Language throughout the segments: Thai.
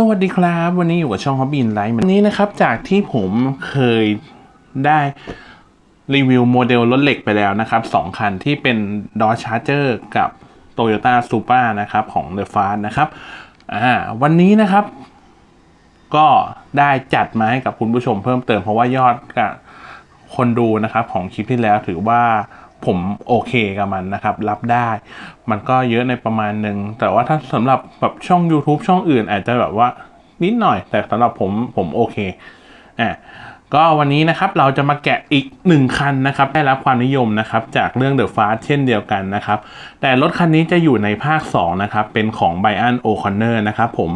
สวัสดีครับ วันนี้อยู่กับช่อง Hobby in Life วันนี้นะครับ จากที่ผมเคยได้รีวิวโมเดลรถเหล็กไปแล้วนะครับสองคันที่เป็น Dodge Charger กับ Toyota Supra นะครับ ของ The Fast นะครับอ่าวันนี้นะครับ ก็ได้จัดมาให้กับคุณผู้ชมเพิ่มเติมเพราะว่ายอดกับคนดูนะครับ ของคลิปที่แล้วถือว่า ผมโอเคกับมันนะครับ รับได้ มันก็เยอะในประมาณหนึ่ง แต่ว่าถ้าสำหรับแบบช่อง YouTube ช่องอื่น อาจจะแบบว่านิดหน่อย แต่สำหรับผมผมโอเคอะก็วันนี้นะครับเราจะมาแกะอีกหนึ่งคันนะครับ ได้รับความนิยมนะครับ จากเรื่อง The Fast เช่นเดียวกันนะครับ แต่รถคันนี้จะอยู่ในภาค 2 นะครับ เป็นของ b บ a n O'Connor นะครับผม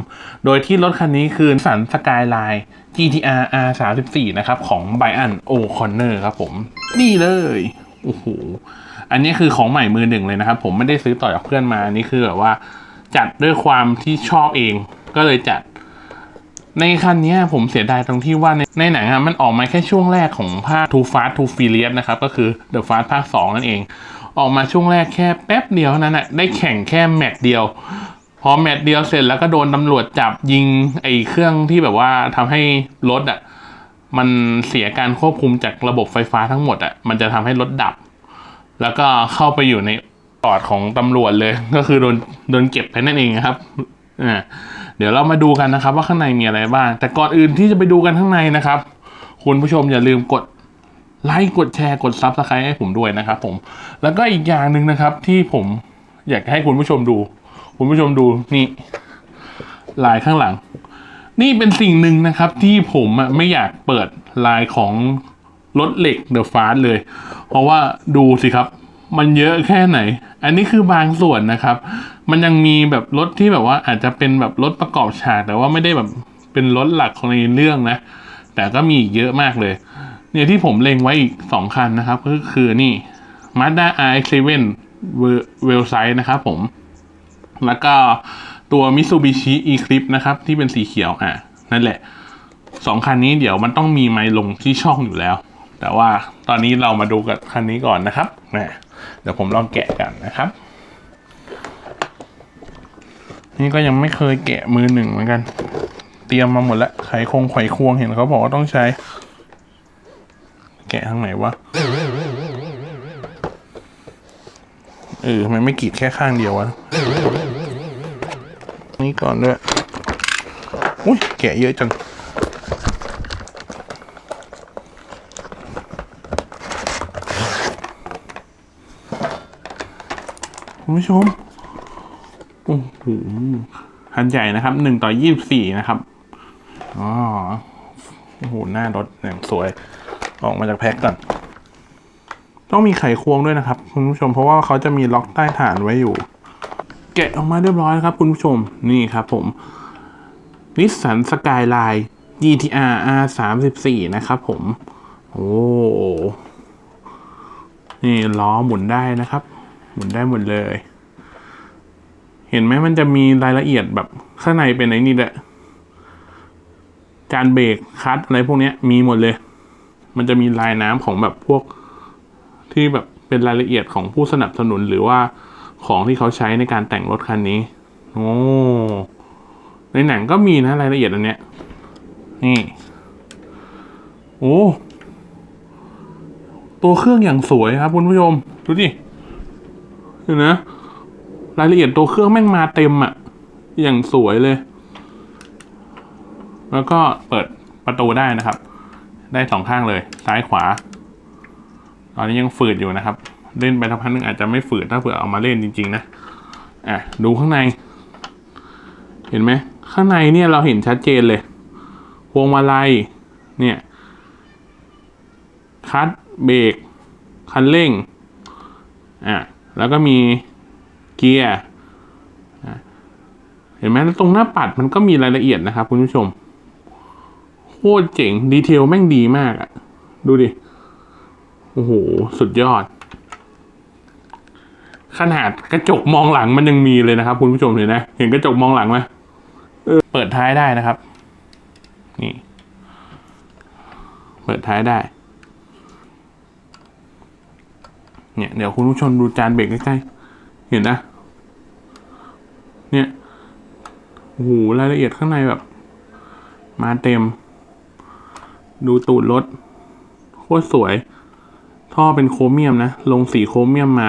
โดยที่รถคันนี้คือสันสกายไลน์ GTR R34 นะครับ ของ b บ a n O'Connor ครับผม นี่เลย โอ้โห อันนี้คือของใหม่มือหนึ่งเลยนะครับ ผมไม่ได้ซื้อต่อจากเพื่อนมา อันนี้คือแบบว่า จัดด้วยความที่ชอบเอง ก็เลยจัด ในคันนี้ผมเสียดายตรงที่ว่าในในหนังมันออกมาแค่ช่วงแรกของภาค Too Fast Too Furious นะครับ ก็คือ The Fast ภาค 2 นั่นเอง ออกมาช่วงแรกแค่แป๊บเดียวเท่านั้นนะได้แข่งแค่แมตช์เดียว พอแมตช์เดียวเสร็จแล้วก็โดนตำรวจจับยิงไอ้เครื่องที่แบบว่าทำให้รถอะ มันเสียการควบคุมจากระบบไฟฟ้าทั้งหมดอะมันจะทำให้รถดับ แล้วก็เข้าไปอยู่ในปอดของตำรวจเลย ก็คือโดนโดนเก็บไปนั่นเองครับอ่าเดี๋ยวเรามาดูกันนะครับ ว่าข้างในมีอะไรบ้าง แต่ก่อนอื่นที่จะไปดูกันข้างในนะครับ คุณผู้ชมอย่าลืมกดไลค์กดแชร์กดซับสไครต์ให้ผมด้วยนะครับผม แล้วก็อีกอย่างหนึ่งนะครับที่ผมอยากให้คุณผู้ชมดู คุณผู้ชมดูนี่ลายข้างหลัง นี่เป็นสิ่งหนึ่งนะครับที่ผมไม่อยากเปิดลายของรถเหล็กเดอะฟาสเลย เพราะว่าดูสิครับ มันเยอะแค่ไหน อันนี้คือบางส่วนนะครับ มันยังมีแบบรถที่แบบว่าอาจจะเป็นแบบรถประกอบฉาก แต่ว่าไม่ได้แบบเป็นรถหลักของในเรื่องนะ แต่ก็มีเยอะมากเลย เนี่ยที่ผมเล็งไว้อีกสองคันนะครับ ก็คือนี่ Mazda RX-7 w e l s i z e นะครับผม แล้วก็ ตัว Mitsubishi Eclipse นะครับ ที่เป็นสีเขียวอะนั่นแหละสองคันนี้เดี๋ยวมันต้องมีไมค์ลงที่ช่องอยู่แล้ว แต่ว่าตอนนี้เรามาดูกับคันนี้ก่อนนะครับแหมเดี๋ยวผมลองแกะกันนะครับ นี่ก็ยังไม่เคยแกะมือหนึ่งเหมือนกัน เตรียมมาหมดแล้วไขคงไขควงเห็นเขาบอกว่าต้องใช้ แกะทางไหนวะเออทำไมไม่กรีดแค่ข้างเดียววะ นี่ก่อนด้วยอุ้ยแกะเยอะจังคุณผู้ชมโอ้โหคันใหญ่นะครับหนึ่งต่อยี่สิบสี่นะครับอ๋อโอ้โหหน้ารถอย่างสวย ออกมาจากแพ็คก่อน ต้องมีไขควงด้วยนะครับ คุณผู้ชมเพราะว่าเขาจะมีล็อกใต้ฐานไว้อยู่ แกะออกมาเรียบร้อยแล้วครับคุณผู้ชมนี่ครับผมนิสสันสกายไลน์ GTR R 3 4นะครับผมโอ้นี่ล้อหมุนได้นะครับ หมุนได้หมดเลย เห็นไหมมันจะมีรายละเอียดแบบข้างในเป็นไอ้นี่แหละจานเบรกคัดอะไรพวกนี้มีหมดเลย มันจะมีลายน้ำของแบบพวกที่แบบเป็นรายละเอียดของผู้สนับสนุนหรือว่า ของที่เขาใช้ในการแต่งรถคันนี้ โอ้ ในหนังก็มีนะรายละเอียดอันเนี้ย นี่ โอ้ ตัวเครื่องอย่างสวยครับคุณผู้ชม ดูดิ เห็นนะรายละเอียดตัวเครื่องแม่งมาเต็มอะ่ะอย่างสวยเลย แล้วก็เปิดประตูได้นะครับ ได้สองข้างเลย ซ้ายขวา ตอนนี้ยังฝืดอยู่นะครับ เล่นไปทักพักนึงอาจจะไม่ฝืดถ้าเผื่อเอามาเล่นจริงๆนะอะดูข้างใน เห็นไหมข้างในเนี่ยเราเห็นชัดเจนเลยพวงมาลัยเนี่ยคัดเบรกคันเร่งอะแล้วก็มีเกียร์เห็นไหมแล้วตรงหน้าปัดมันก็มีรายละเอียดนะครับคุณผู้ชมโคตรเจ๋งดีเทลแม่งดีมากอะดูดิโอ้โห สุดยอด ขนาดกระจกมองหลังมันยังมีเลยนะครับ คุณผู้ชมเห็นนะ เห็นกระจกมองหลังไหมเออเปิดท้ายได้นะครับ นี่ เปิดท้ายได้ เนี่ยเดี๋ยวคุณผู้ชมดูจานเบรกใกล้ๆ เห็นนะ เนี่ย โอ้โหรายละเอียดข้างในแบบ มาเต็ม ดูตูดรถ โคตรสวย ท่อเป็นโครเมียมนะ ลงสีโครเมียมมา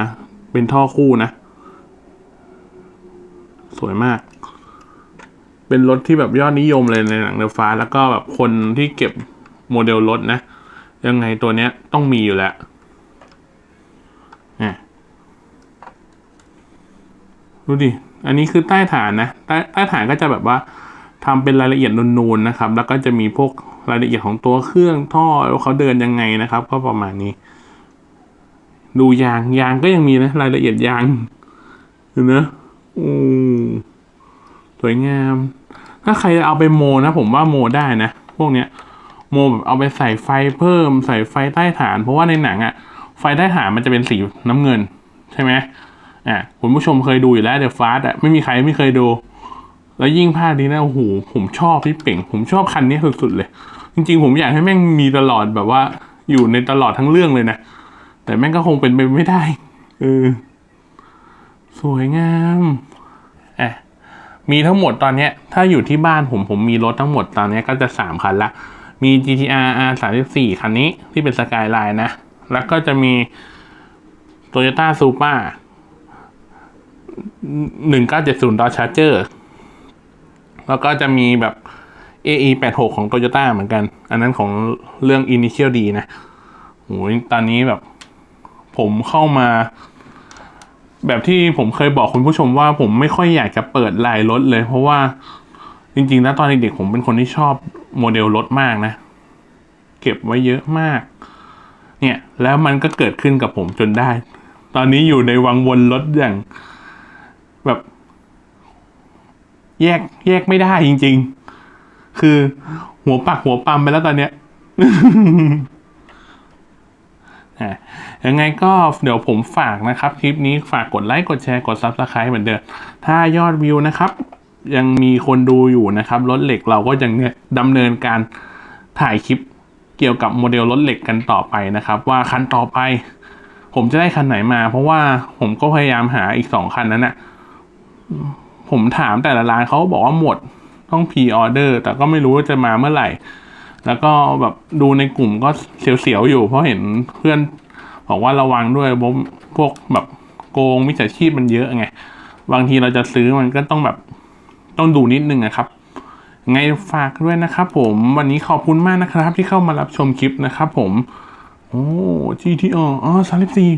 เป็นท่อคู่นะ สวยมาก เป็นรถที่แบบยอดนิยมเลยในหนังเดฟ้า แล้วก็แบบคนที่เก็บโมเดลรถนะ ยังไงตัวเนี้ยต้องมีอยู่แล้วอ่ดูดิ อันนี้คือใต้ฐานนะ ใต้ใต้ฐานก็จะแบบว่าทำเป็นรายละเอียดนูนๆนะครับ แล้วก็จะมีพวกรายละเอียดของตัวเครื่องท่อว่าเขาเดินยังไงนะครับ ก็ประมาณนี้ ดูยางยางก็ยังมีนะรายละเอียดยางเห็นไหมอืมสวยงาม ถ้าใครเอาไปโมนะ ผมว่าโมได้นะ พวกเนี้ย โมแบบเอาไปใส่ไฟเพิ่ม ใส่ไฟใต้ฐาน เพราะว่าในหนังอะไฟใต้ฐานมันจะเป็นสีน้ำเงิน ใช่ไหมอะคุณผู้ชมเคยดูอยู่แล้วเดอะฟาสอะไม่มีใครไม่เคยดู แล้วยิ่งภาคนี้นะโอ้โหผมชอบพี่เป่ง ผมชอบคันนี้สุดๆเลย จริง ๆ ผมอยากให้แม่งมีตลอดแบบว่า อยู่ในตลอดทั้งเรื่องเลยนะ แต่แม่งก็คงเป็นไปไม่ได้เออสวยงามอะมีทั้งหมดตอนเนี้ยถ้าอยู่ที่บ้านผมผมมีรถทั้งหมดตอนเนี้ยก็จะสามคันละ มี GTR R 3 4 คันนี้ที่เป็นสกายไลน์นะ แล้วก็จะมี Toyota Supra 1970 Dodge Charger แล้วก็จะมีแบบ AE 86 ของ Toyota เหมือนกัน อันนั้นของเรื่อง Initial D นะโหตอนนี้แบบ ผมเข้ามา แบบที่ผมเคยบอกคุณผู้ชมว่าผมไม่ค่อยอยากจะเปิดลายรถเลย เพราะว่าจริงๆแล้วตอนเด็กๆผมเป็นคนที่ชอบโมเดลรถมากนะ เก็บไว้เยอะมาก เนี่ย แล้วมันก็เกิดขึ้นกับผมจนได้ ตอนนี้อยู่ในวังวนรถอย่าง แบบ แยกแยกไม่ได้จริง ๆ คือหัวปักหัวปั๊มไปแล้วตอนเนี้ย ยังไงก็เดี๋ยวผมฝากนะครับ คลิปนี้ฝากกดไลค์กดแชร์กด Subscribe เหมือนเดิม ถ้ายอดวิวนะครับ ยังมีคนดูอยู่นะครับรถเหล็กเราก็ยังดำเนินการถ่ายคลิปเกี่ยวกับโมเดลรถเหล็กกันต่อไปนะครับ ว่าคันต่อไป ผมจะได้คันไหนมา เพราะว่าผมก็พยายามหาอีกสองคันนั้นนะผมถามแต่ละร้านเขาบอกว่าหมดต้องพ r ออเดอร์แต่ก็ไม่รู้ว่าจะมาเมื่อไหร่ แล้วก็แบบดูในกลุ่มก็เสียวๆอยู่ เพราะเห็นเพื่อนบอกว่าระวังด้วยเพราะพวกแบบโกงมิจฉาชีพมันเยอะไง บางทีเราจะซื้อมันก็ต้องแบบต้องดูนิดนึงนะครับ ไงฝากด้วยนะครับผมวันนี้ขอบคุณมากนะครับที่เข้ามารับชมคลิปนะครับผม โอ้ GTR อ๋อสามสิบสี่